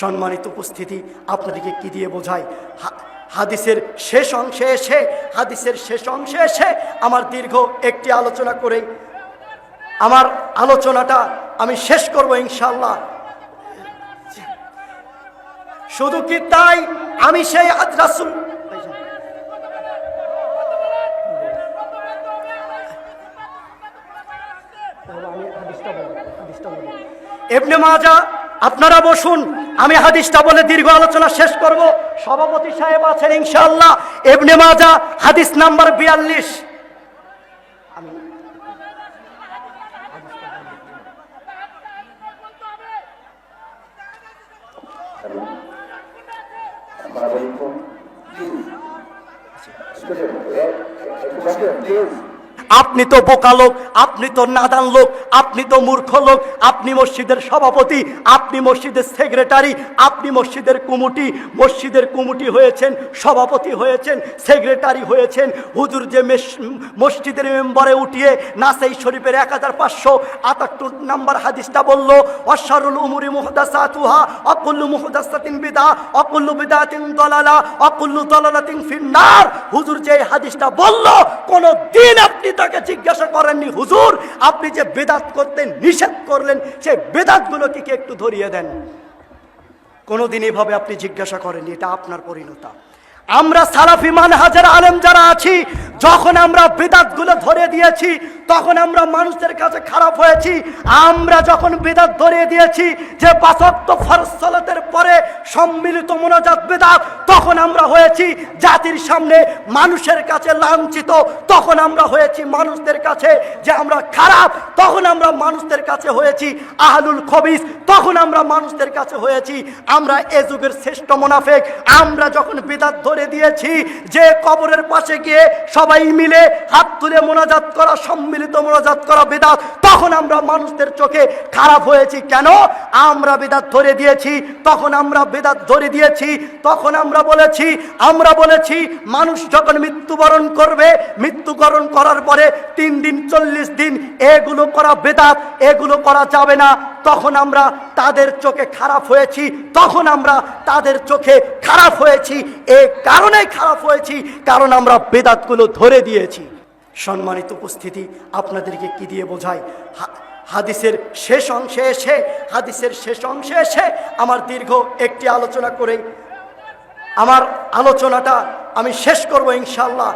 সম্মানিত উপস্থিতি আপনাদেরকে কি দিয়ে বোঝায় হাদিসের শেষ অংশে এসে, হাদিসের শেষ অংশে এসে আমার দীর্ঘ একটি আলোচনা করে, আমার আলোচনাটা আমি শেষ করব ইনশাল্লাহ শুধু কি তাই? আমি সেই রাসুল এবনে মাজা আপনারা বসুন, আমি হাদিসটা বলে দীর্ঘ আলোচনা শেষ করব। সভাপতি সাহেব আছেন ইনশাআল্লাহ। এবনে মাজা, হাদিস নাম্বার বিয়াল্লিশ। আপনি তো বোকা লোক, আপনি তো নাদান লোক, আপনি তো মূর্খ লোক, আপনি মসজিদের সভাপতি, আপনি মসজিদের সেক্রেটারি, আপনি মসজিদের কুমুটি মসজিদের কুমুটি হয়েছেন, সভাপতি হয়েছেন, সেক্রেটারি হয়েছেন, হুজুর যে মেস- মসজিদের মেম্বারে উঠিয়ে নাসাই শরীফের এক হাজার পাঁচশো আটাত্তর নাম্বার হাদিসটা বলল অশারুল উমুরি মুহদাসাতুহা, অকুল্লু মুহদাসাতিন বিদা, অকুল্লু বিদাতিন দলালা, অকুল্লু দলালাতিন ফিন্নার। হুজুর যে হাদিসটা বলল, কোন দিন আপনি তাকে জিজ্ঞাসা করেননি, হুজুর, আপনি যে বেদাত করতেন নিষেধ করলেন, সেই বেদাতগুলোকে একটু ধরিয়ে দেন? কোনোদিন এভাবে আপনি জিজ্ঞাসা করেননি, এটা আপনার পরিণতা। আমরা সালাফি মানহাজের আলেম যারা আছি, যখন আমরা বেদাতগুলো ধরে দিয়েছি, তখন আমরা মানুষের কাছে খারাপ হয়েছি। আমরা যখন বেদাত ধরে দিয়েছি, যে পাঁচক্ত ফরসলাতের পরে সম্মিলিত মোনাজাত বেদাত, তখন আমরা হয়েছি জাতির সামনে মানুষের কাছে লাঞ্ছিত। তখন আমরা হয়েছি মানুষদের কাছে যে আমরা খারাপ, তখন আমরা মানুষদের কাছে হয়েছি আহলুল খবিস, তখন আমরা মানুষদের কাছে হয়েছি। আমরা এ যুগের শ্রেষ্ঠ মোনাফেক। আমরা যখন বেদাত ধরে দিয়েছি, যে কবরের পাশে গিয়ে সবাই মিলে হাত তুলে মোনাজাত করা, সম্মিলিত মোনাজাত করা বেদাত, তখন আমরা মানুষদের চোখে খারাপ হয়েছি। কেন? আমরা বেদাত ধরে দিয়েছি, তখন আমরা বেদাত ধরে দিয়েছি, তখন আমরা বলেছি আমরা বলেছি, মানুষ যখন মৃত্যুবরণ করবে, মৃত্যুবরণ করার পরে তিন দিন, চল্লিশ দিন এগুলো করা বেদাত, এগুলো করা যাবে না। তখন আমরা তাদের চোখে খারাপ হয়েছি, তখন আমরা তাদের চোখে খারাপ হয়েছি। এ কারণে খারাপ হয়েছি, কারণ আমরা বেদাতগুলো ধরে দিয়েছি। সম্মানিত উপস্থিতি, আপনাদেরকে কি দিয়ে বোঝায় হাদিসের শেষ অংশে এসে, হাদিসের শেষ অংশে এসে আমার দীর্ঘ একটি আলোচনা করে, আমার আলোচনাটা আমি শেষ করব ইনশাল্লাহ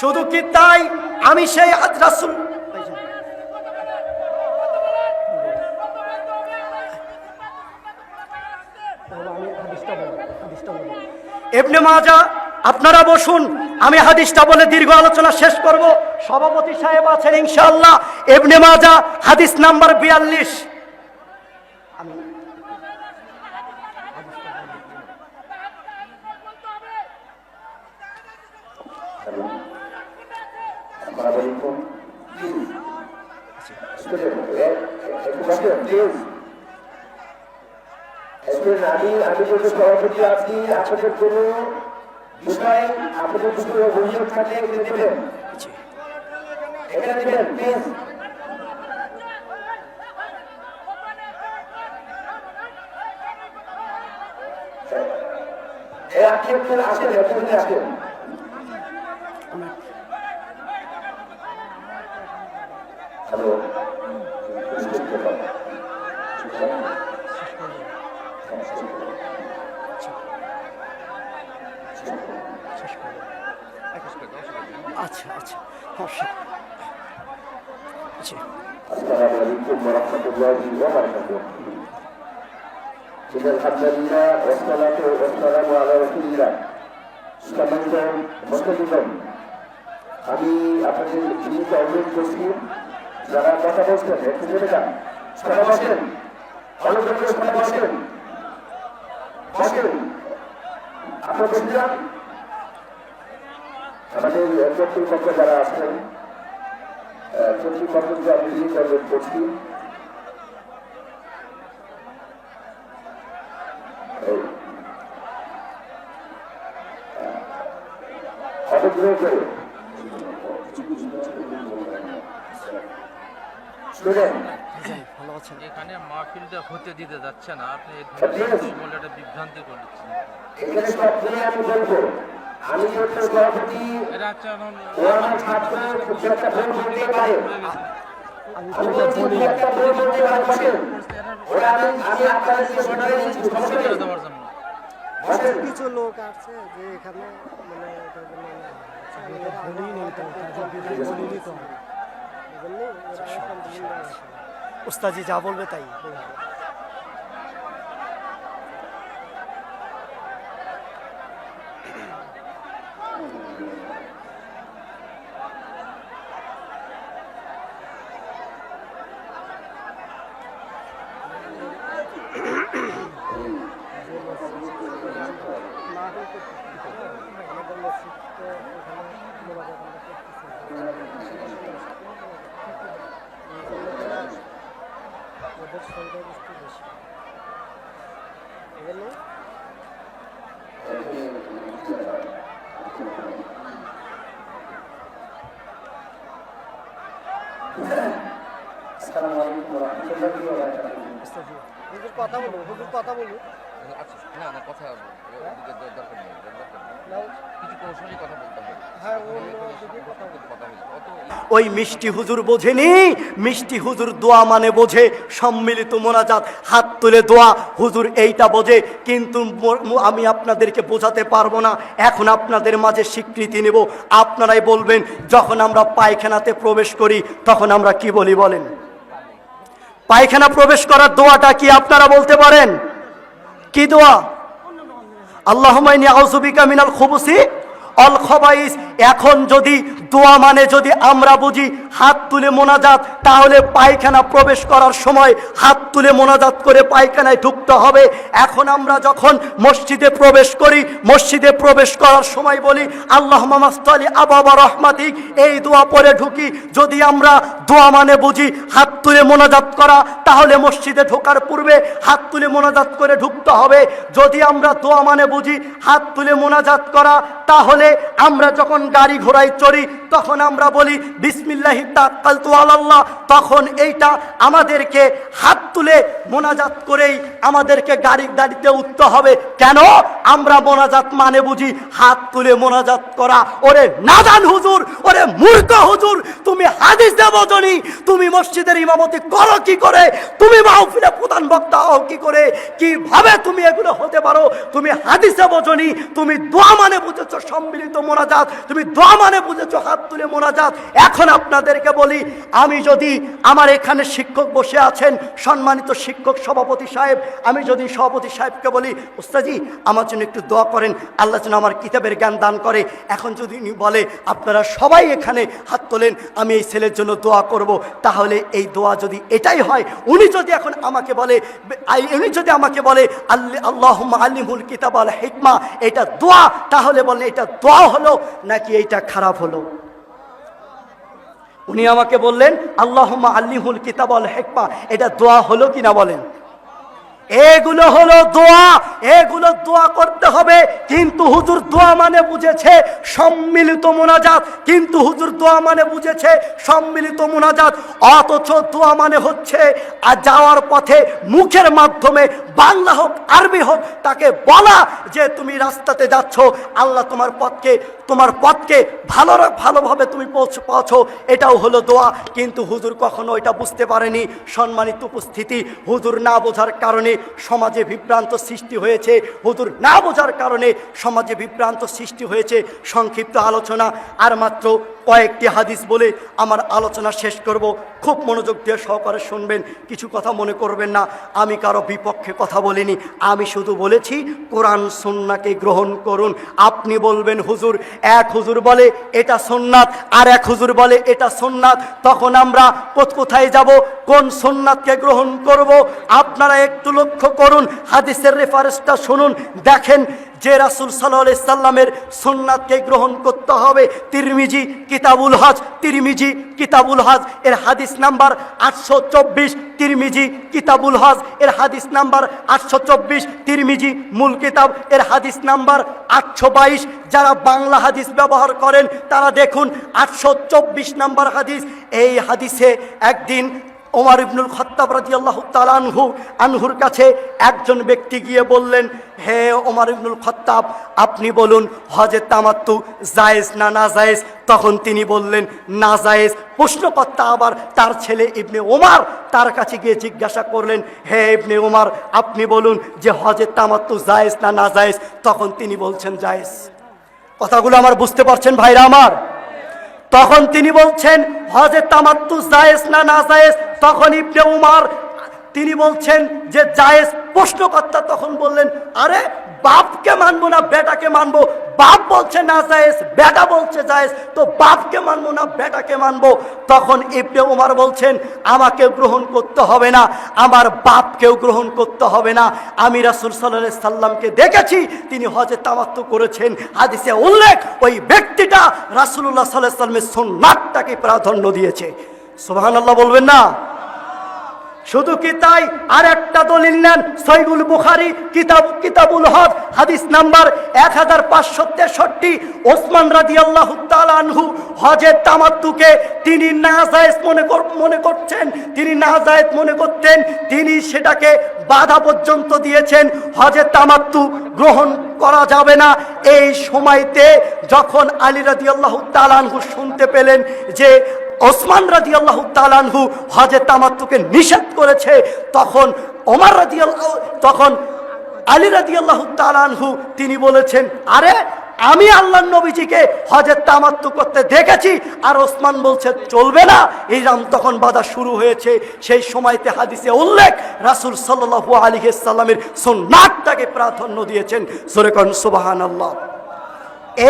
শুধু কি তাই? আমি সেই রাসুল এবনে মাজা, আপনারা বসুন, আমি হাদিসটা বলে দীর্ঘ আলোচনা শেষ করব। সভাপতি সাহেব আছেন, ইনশাআল্লাহ। এবনে মাজা, হাদিস নাম্বার বিয়াল্লিশ। আসসালামাইকুম একটু স্টুডেন্ট আমি সভাপতি আপনি আপনাদের বিষয় আপনাদের দুটো থাকে এখানে আসেন আসেন। আচ্ছা আচ্ছা হ্যাঁ, সে- জি। السلام عليكم ورحمة الله وبركاته. إن الحمد لله والصلاة والسلام على رسول الله. সম্মানিত মুসলিম আমি আপনাদের জিনিসটা অনুরোধ করছি যারা কথা বলছেন একটু জেনে যান কথা বলছেন অনুরোধ করে কথা বলছেন বসেন আপনার বসে যান আমাদের কর্তৃপক্ষ যারা আছেন কর্তৃপক্ষকে আমি অনুরোধ করছি অনুগ্রহ করে এখানে মাহফিলটা হতে দিতে যাচ্ছে না আপনি. ধরনের বলে একটা বিভ্রান্তি করছেন এখানে সব আমি বলব আমি হচ্ছে সভাপতি এটা হচ্ছে এখন ও আমার ছাত্র কিছু একটা ভুল পারে। আমি কিছু একটা ভুল বলতে পারে ওরা আমি আমি আপনাদেরকে বোঝাই দিচ্ছি করে দেওয়ার জন্য কিছু লোক আছে যে এখানে মানে এটা বলে না, আমি এটা বলিই নি তো কাজে বিধান বলিনি তো বুঝলি ওরা এখন বিভিন্ন আসে। উস্তাজি যা বলবে তাই বলবে। আমাদের মসজিদে এখানে মোনাজাত আমরা করতেছি। ওদের সংখ্যাগরিষ্ঠ বেশি এজন্য আসসালামু আলাইকুম ওয়া রাহমাতুল্লাহি ওয়া বারাকাতুহু। উস্তাদি, হুজুর কথা বলুন হুজুর কথা বলুন আচ্ছা না না কথা দরকার নেই দরকার নেই। নাও, কিছু কৌশলী কথা বলতে হবে। ও যদি কথা বলুন কথা হয়েছে অত ওই মিষ্টি হুজুর বোঝেনি? মিষ্টি হুজুর দোয়া মানে বোঝে সম্মিলিত মোনাজাত। হাত তুলে দোয়া হুজুর এইটা বোঝে কিন্তু আমি আপনাদেরকে বোঝাতে পারব না। এখন আপনাদের মাঝে স্বীকৃতি নেব। আপনারাই বলবেন যখন আমরা পায়খানাতে প্রবেশ করি তখন আমরা কি বলি বলেন? পায়খানা প্রবেশ করার দোয়াটা কি আপনারা বলতে পারেন? কি দোয়া? আল্লাহমাইনি আউজুবিকা মিনাল খুবুসি অল খবাইস এখন যদি দোয়া মানে যদি আমরা বুঝি হাত তুলে মোনাজাত, তাহলে পায়খানা প্রবেশ করার সময় হাত তুলে মোনাজাত করে পায়খানায় ঢুকতে হবে। এখন আমরা যখন মসজিদে প্রবেশ করি, মসজিদে প্রবেশ করার সময় বলি আল্লাহ মামাস্তলি আবাবা রহমাতিক এই দোয়া পরে ঢুকি। যদি আমরা দোয়া মানে বুঝি হাত তুলে মোনাজাত করা, তাহলে মসজিদে ঢোকার পূর্বে হাত তুলে মোনাজাত করে ঢুকতে হবে। যদি আমরা দোয়া মানে বুঝি হাত তুলে মোনাজাত করা, তাহলে আমরা যখন গাড়ি ঘোড়ায় চড়ি, তখন আমরা বলি, বিসমিল্লাহি আলাল্লাহ। তখন এইটা আমাদেরকে হাত তুলে মোনাজাত করেই আমাদেরকে গাড়ি গাড়িতে উঠতে হবে। কেন? আমরা মোনাজাত মানে বুঝি, হাত তুলে মোনাজাত করা। ওরে নাদান হুজুর, ওরে মূর্খ হুজুর, তুমি হাদিস দেব জনি, তুমি মসজিদের ইমামতি করো কি করে? তুমি মাহফিলে প্রধান বক্তা হও কি করে? কীভাবে তুমি এগুলো হতে পারো? তুমি হাদিসে বোঝনি তুমি দোয়া মানে বুঝেছ সম্মিলিত মোনাজাত, তুমি দোয়া মানে বুঝেছ হাত তুলে মোনাজাত। এখন আপনাদেরকে বলি, আমি যদি আমার এখানে শিক্ষক বসে আছেন, সম্মানিত শিক্ষক সভাপতি সাহেব, আমি যদি সভাপতি সাহেবকে বলি, উস্তাজি, আমার জন্য একটু দোয়া করেন, আল্লাহ যেন আমার কিতাবের জ্ঞান দান করে। এখন যদি বলে, আপনারা সবাই এখানে হাত তোলেন, আমি এই ছেলের জন্য দোয়া করব, তাহলে এই দোয়া যদি এটাই হয়, উনি যদি এখন আমাকে বলে উনি যদি আমাকে বলে, আল্লি আল্লাহ আলিমুল কিতাব আল হিকমা, এটা দোয়া, তাহলে বলেন এটা দোয়া হলো, নাকি এইটা খারাপ হলো? উনি আমাকে বললেন আল্লাহ আল্লিহুল কিতাব আল হেকমা, এটা দোয়া হলো কিনা বলেন? এগুলো হলো দোয়া, এগুলো দোয়া করতে হবে কিন্তু হুজুর দোয়া মানে বুঝেছে সম্মিলিত মোনাজাত। কিন্তু হুজুর দোয়া মানে বুঝেছে সম্মিলিত মোনাজাত। অথচ দোয়া মানে হচ্ছে, আর যাওয়ার পথে মুখের মাধ্যমে বাংলা হোক, আরবি হোক, তাকে বলা যে তুমি রাস্তাতে যাচ্ছ, আল্লাহ তোমার পথকে তোমার পথকে ভালো ভালোভাবে তুমি পৌঁছ পৌঁছো এটাও হলো দোয়া। কিন্তু হুজুর কখনো এটা বুঝতে পারেনি। সম্মানিত উপস্থিতি, হুজুর না বোঝার কারণে সমাজে বিভ্রান্ত সৃষ্টি হয়েছে। হুজুর না বোঝার কারণে সমাজে বিভ্রান্ত সৃষ্টি হয়েছে, সংক্ষিপ্ত আলোচনা। আর মাত্র কয়েকটি হাদিস বলে আমার আলোচনা শেষ করব। খুব মনোযোগ দিয়ে সহকারে শুনবেন, কিছু কথা মনে করবেন না। আমি কারও বিপক্ষে কথা বলিনি। আমি শুধু বলেছি, কোরআন সুন্নাকে গ্রহণ করুন। আপনি বলবেন, হুজুর, এক হুজুর বলে এটা সুন্নাত, আর এক হুজুর বলে এটা সুন্নাত। তখন আমরা কোথ- কোথায় যাব? কোন সুন্নাতকে গ্রহণ করব? আপনারা একটু লক্ষ্য করুন, হাদিসের রেফারেন্সটা শুনুন, দেখেন যে রাসুল সাল্লাহ সাল্লামের সুন্নাতকে গ্রহণ করতে হবে, তিরমিজি কিতাবুল হজ, তিরমিজি কিতাবুল হজ, এর হাদিস নাম্বার আটশো চব্বিশ, তিরমিজি কিতাবুল হজ, এর হাদিস নাম্বার আটশো চব্বিশ, তিরমিজি মূল কিতাব, এর হাদিস নাম্বার আটশো বাইশ। যারা বাংলা হাদিস ব্যবহার করেন, তারা দেখুন আটশো চব্বিশ নাম্বার হাদিস, এই হাদিসে একদিন ওমর ইবনুল খত্তাব রাদিয়াল্লাহু তাআলা আনহু, আনহুর কাছে একজন ব্যক্তি গিয়ে বললেন, হে ওমর ইবনুল খত্তাব, আপনি বলুন হজে তামাত্তু জায়েজ না না জায়েজ তখন তিনি বললেন না জায়েজ প্রশ্নকর্তা আবার তার ছেলে ইবনে ওমার তার কাছে গিয়ে জিজ্ঞাসা করলেন, হে ইবনে ওমার, আপনি বলুন যে হজে তামাত্তু জায়েজ না না জায়েজ তখন তিনি বলছেন, জায়েজ। কথাগুলো আমার বুঝতে পারছেন ভাইরা আমার? তখন তিনি বলছেন হজে তামাত্তু জায়েজ না না জায়েজ তখন ইবনে উমার, তিনি বলছেন যে জায়েজ প্রশ্নকর্তা তখন বললেন, আরে, বাপকে মানবো না, বেটাকে মানবো? বাপ বলছে, না জায়েজ, বেটা বলছে জায়েজ, তো বাপকে মানবো না, বেটাকে মানবো? তখন ইবনে উমার বলছেন, আমাকে গ্রহণ করতে হবে না, আমার বাপকেও গ্রহণ করতে হবে না। আমি রাসূল আলাইহি সাল্লামকে দেখেছি, তিনি হজে তামাত্তু করেছেন। হাদিসে উল্লেখ, ওই ব্যক্তিটা রাসূলুল্লাহ সাল্লাল্লাহু আলাইহি সাল্লামের সুন্নাতটাকে প্রাধান্য দিয়েছে। সুবহানাল্লাহ বলবেন না? শুধু কি তাই? আর একটা দলিল নেন সৈগুল বুখারি, কিতাব কিতাবুল হজ হাদিস নাম্বার এক হাজার পাঁচশো তেষট্টি। ওসমান রাজি আল্লাহ আনহু হজের তামাত্তুকে তিনি নাজায়েজ মনে মনে করছেন, তিনি নাজায়েজ মনে করতেন, তিনি সেটাকে বাধা পর্যন্ত দিয়েছেন হজের তামাত্তু গ্রহণ করা যাবে না। এই সময়তে যখন আলী রাজি আল্লাহ আনহু শুনতে পেলেন যে ওসমান রাজি আল্লাহ তালানহু হজে তামাত্তুকে নিষেধ করেছে। তখন ওমর রাজি তখন আলী রাজি আল্লাহ তালানহু তিনি বলেছেন, আরে, আমি আল্লাহ নবীজিকে হজের তামাত্তু করতে দেখেছি, আর ওসমান বলছে, চলবে না। এই রাম তখন বাধা শুরু হয়েছে। সেই সময়তে হাদিসে উল্লেখ, রাসুল সাল্লাহ আলী সাল্লামের সোনাকটাকে প্রাধান্য দিয়েছেন। সোরেকন সুবাহান আল্লাহ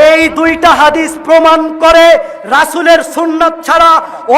এই দুইটা হাদিস প্রমাণ করে রাসুলের সুন্নাত ছাড়া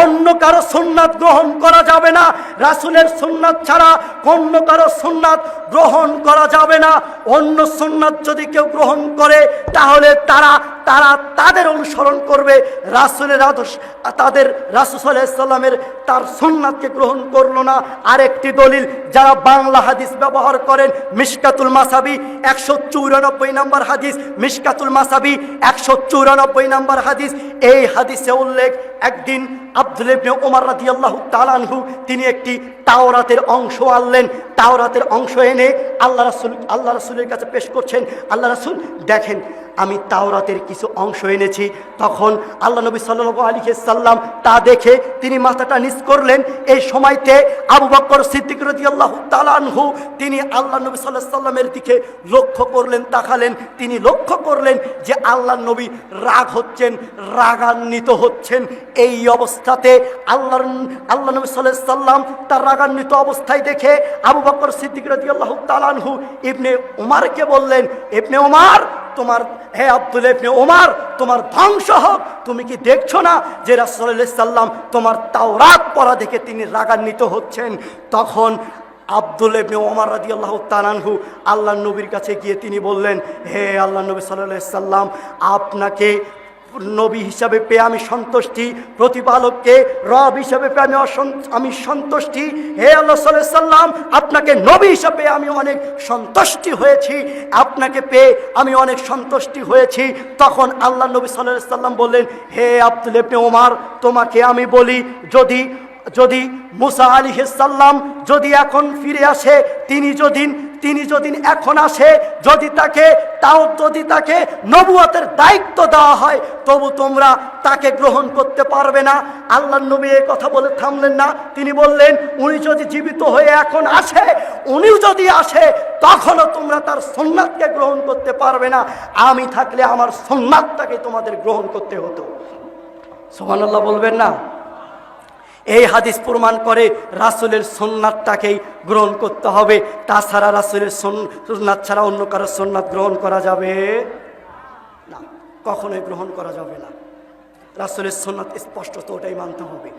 অন্য কারও সুন্নাত গ্রহণ করা যাবে না। রাসুলের সুন্নাত ছাড়া অন্য কারও সুন্নাত গ্রহণ করা যাবে না। অন্য সুন্নাত যদি কেউ গ্রহণ করে, তাহলে তারা তারা তাদের অনুসরণ করবে, রাসুলের আদর্শ, তাদের রাসুল সাল্লামের তার সুন্নাতকে গ্রহণ করল না। আরেকটি দলিল, যারা বাংলা হাদিস ব্যবহার করেন, মিশকাতুল মাসাবি একশো চৌরানব্বই নম্বর হাদিস, মিশকাতুল মাসাবি একশো চৌরানব্বই নম্বর হাদিস। এই হাদিসে উল্লেখ, একদিন আব্দুল ওমর রাদিয়াল্লাহু তাআলাহু তিনি একটি তাওরাতের অংশ আনলেন। তাওরাতের অংশ এনে আল্লাহ রাসূল, আল্লাহ রাসূলের কাছে পেশ করছেন। আল্লাহ রাসূল দেখেন আমি তাওরাতের কিছু অংশ এনেছি। তখন আল্লাহ নবী সাল্লাল্লাহু আলাইহি সাল্লাম তা দেখে তিনি মাথাটা নিচ করলেন। এই সময়তে আবু বকর সিদ্দিক রাদিয়াল্লাহু তাআলা আনহু তিনি আল্লাহ নবী আলাইহি সাল্লামের দিকে লক্ষ্য করলেন, তাকালেন। তিনি লক্ষ্য করলেন যে আল্লাহ নবী রাগ হচ্ছেন, রাগান্বিত হচ্ছেন। এই অবস্থাতে আল্লাহর, আল্লাহ নবী আলাইহি সাল্লাম তার রাগান্বিত অবস্থায় দেখে আবু বকর সিদ্দিক রাদিয়াল্লাহু তাআলা আনহু ইবনে উমারকে বললেন, ইবনে উমার তোমার, হে আব্দুল ইবনে ওমার তোমার ধ্বংস হোক। তুমি কি দেখছ না যে রাসূলুল্লাহ সাল্লাম তোমার তাওরাত পড়া দেখে তিনি রাগান্বিত হচ্ছেন? তখন আব্দুল ইবনে ওমর আল্লাহ তাআলাহু আল্লাহ নবীর কাছে গিয়ে তিনি বললেন, হে আল্লাহ নবী আলাইহি সাল্লাম, আপনাকে নবী হিসাবে পেয়ে আমি সন্তুষ্টি, প্রতিপালককে রব হিসাবে পেয়ে আমি আমি সন্তুষ্টি। হে আল্লাহ সাল্লাম আপনাকে নবী হিসাবে আমি অনেক সন্তুষ্টি হয়েছি। আপনাকে পেয়ে আমি অনেক সন্তুষ্টি হয়েছি। তখন আল্লাহ নবী সাল্লাহ সাল্লাম বললেন, হে আব্দুল ইবনে ওমার তোমাকে আমি বলি, যদি যদি মুসা আলী সাল্লাম যদি এখন ফিরে আসে, তিনি যদি তিনি যদি এখন আসে, যদি তাকে, তাও যদি তাকে নবুয়তের দায়িত্ব দেওয়া হয়, তবু তোমরা তাকে গ্রহণ করতে পারবে না। আল্লাহ নবী এই কথা বলে থামলেন না। তিনি বললেন, উনি যদি জীবিত হয়ে এখন আসে, উনিও যদি আসে, তখনও তোমরা তার সোননাথকে গ্রহণ করতে পারবে না। আমি থাকলে আমার সোননাথটাকে তোমাদের গ্রহণ করতে হতো। সোহান আল্লাহ বলবেন না? এই হাদিস প্রমাণ করে রাসুলের সোননাথটাকেই গ্রহণ করতে হবে। তাছাড়া রাসুলের সোননাথ ছাড়া অন্য কারও সোননাথ গ্রহণ করা যাবে না। কখনোই গ্রহণ করা যাবে না। রাসুলের সোননাথ স্পষ্ট তো ওটাই মানতে হবে।